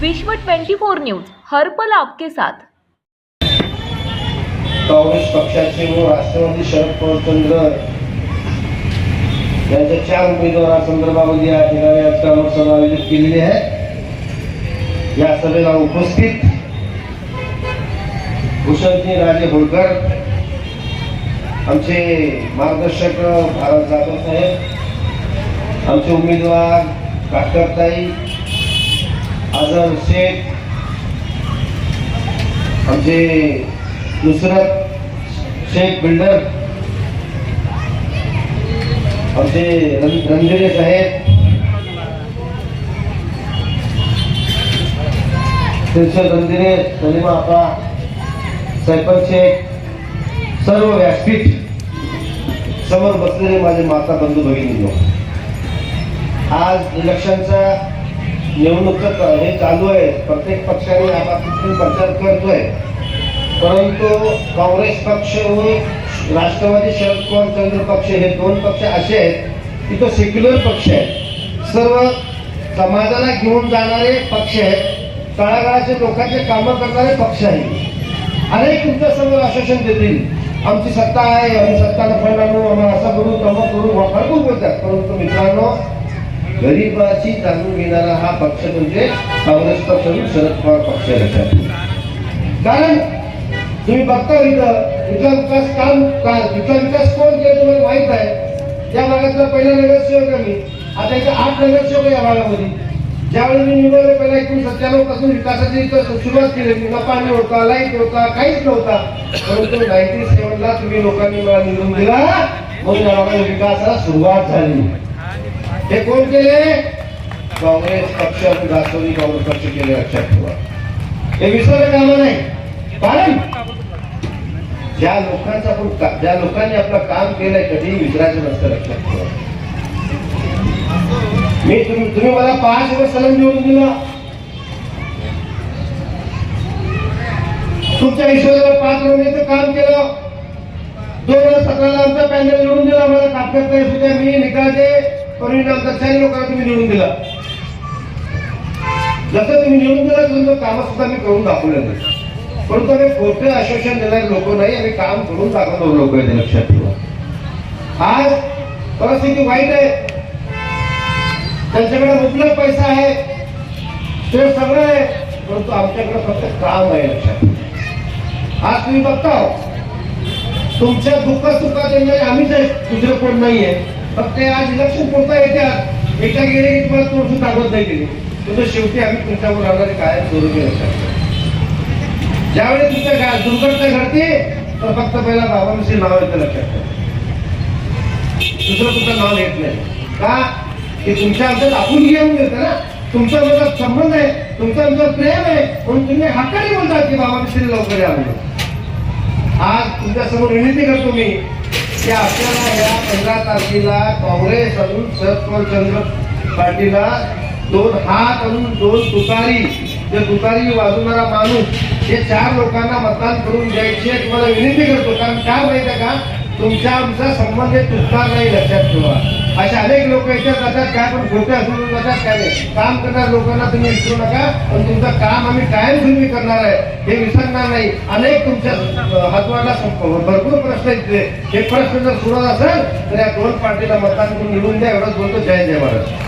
विश्व 24 न्यूज हर पल आपके साथ. काँग्रेस पक्षाचे व राष्ट्रवादी शरद पवारचंद्र यांच्या चार उमेदवारांसंदर्भामध्ये या ठिकाणी आजच्या लोकसभा आयोजित केलेली आहे. या सभेला उपस्थित भूषणजी राजे होळकर आमचे मार्गदर्शक भारत जाधव साहेब आमचे उमेदवार काटकरताई आझम शेख आमचे नुसरत शेख बिल्डर आमचे रण- साहेब त्यांचे रणदिवे सलीमा आपा सरपंच शेख सर्व व्यासपीठ समोर बसलेले माझे माता बंधू भगिनी आज इलेक्शनचा निवडणूक हे चालू आहे. प्रत्येक पक्षाने आपापला प्रचार करतोय. परंतु काँग्रेस पक्ष व राष्ट्रवादी शरद पवार चंद्र पक्ष हे दोन पक्ष असे आहेत की तो सेक्युलर पक्ष आहे. सर्व समाजाला घेऊन जाणारे पक्ष आहेत. तळागाळाचे लोकांचे कामं करणारे पक्ष आहेत. अनेक तुमच्यासमोर आश्वासन देतील. आमची सत्ता आहे आम्ही सत्ता नफायला आम्हाला असं करू तमक करू भरपूर बोलतात. परंतु मित्रांनो गरीबाची जाणून घेणारा हा पक्ष म्हणजे काँग्रेस पक्ष आणि शरद पवार पक्ष लक्षात कारण तुम्ही बघता हो इथं इथला विकास काम काय इथला विकास कोण केला तुम्हाला माहीत आहे? त्या भागातला पहिला नगरसेवक आहे मी. आता इथं आठ नगरसेवक या भागामध्ये. ज्यावेळी मी निवडलो पहिला एकूण सत्त्याण्णवपासून विकासाची सुरुवात केली. नफा नव्हता लाइट नव्हता काहीच नव्हता. परंतु नाईन्टी सेव्हनला तुम्ही लोकांनी मला निवडून दिला. म्हणून या भागात विकासाला सुरुवात झाली. हे कोण केले? काँग्रेस पक्ष आणि राष्ट्रवादी काँग्रेस पक्ष केले लक्षात ठेवा हे विसरलं कामा नाही. कारण ज्या लोकांचा आपण ज्या लोकांनी आपलं काम केलंय कधी विसरायचं नसतं लक्षात ठेवा. मी तुम्ही तुम्ही मला पाच वर्ष सलम निवडून दिला. तुमच्या हिशोबाला पाच महिन्याचं काम केलं. दोन हजार सतराला आमचा पॅनल निवडून दिला. मला कापकर सुद्धा मी निकाल परिणाम चारही लोकांना तुम्ही निवडून दिला? जसं तुम्ही निवडून दिला तुमचं काम सुद्धा मी करून दाखवलं नाही. परंतु आम्ही खोटे आश्वासन देणारे लोक नाही आम्ही काम करून दाखवतो लोक आहे लक्षात ठेवा. आज परिस्थिती वाईट आहे. त्यांच्याकडे मुबलक पैसा आहे. ते सगळं आहे. परंतु आमच्याकडे फक्त काम आहे लक्षात आज तुम्ही बघता तुमच्या दुःख सुखात आम्हीच आहे दुसरं कोण नाहीये. फक्त आज इलेक्शन कोणता येत्या एकदा गेले की तुम्हाला तोडून दाखवत नाही गेले. तुझं शेवटी आम्ही तुमच्यावर राहणारे काय करू लक्षात ठेवा. ज्यावेळी तुमच्या गा- दुर्घटना घडते तर फक्त पहिला बाबांशी नाव येतं लक्षात दुसरं तुमचं नाव येत नाही. का? की तुमच्या आमच्यात आपण घेऊन येतं ना. तुमचा माझा संबंध आहे तुमचा आमचा प्रेम आहे म्हणून तुम्ही हक्काने बोलतात की बाबांशी लवकर या आज तुमच्यासमोर विनंती करतो मी की आपल्याला या पंधरा तारखेला काँग्रेस अजून शरद पवार चंद्र पाटीलला दोन हात अजून दोन तुतारी जे तुतारी वाजवणारा माणूस हे चार लोकांना मतदान करून द्यायची. तुम्हाला विनंती करतो कारण काय माहिती आहे का? तुमच्या आमचा संबंध हे तुटणार नाही लक्षात ठेवा. असे अनेक लोक याच्यात जातात काय पण खोटे असून जातात काय नाही. काम करणाऱ्या लोकांना तुम्ही विसरू नका पण तुमचं काम आम्ही कायम तुम्ही करणार आहे हे विसरणार नाही. अनेक तुमच्या हातवाला भरपूर प्रश्न आहेत हे प्रश्न जर सुरत असेल तर या दोन पार्टीला मतदान करून निवडून द्या एवढंच बोलतो. जय जय महाराज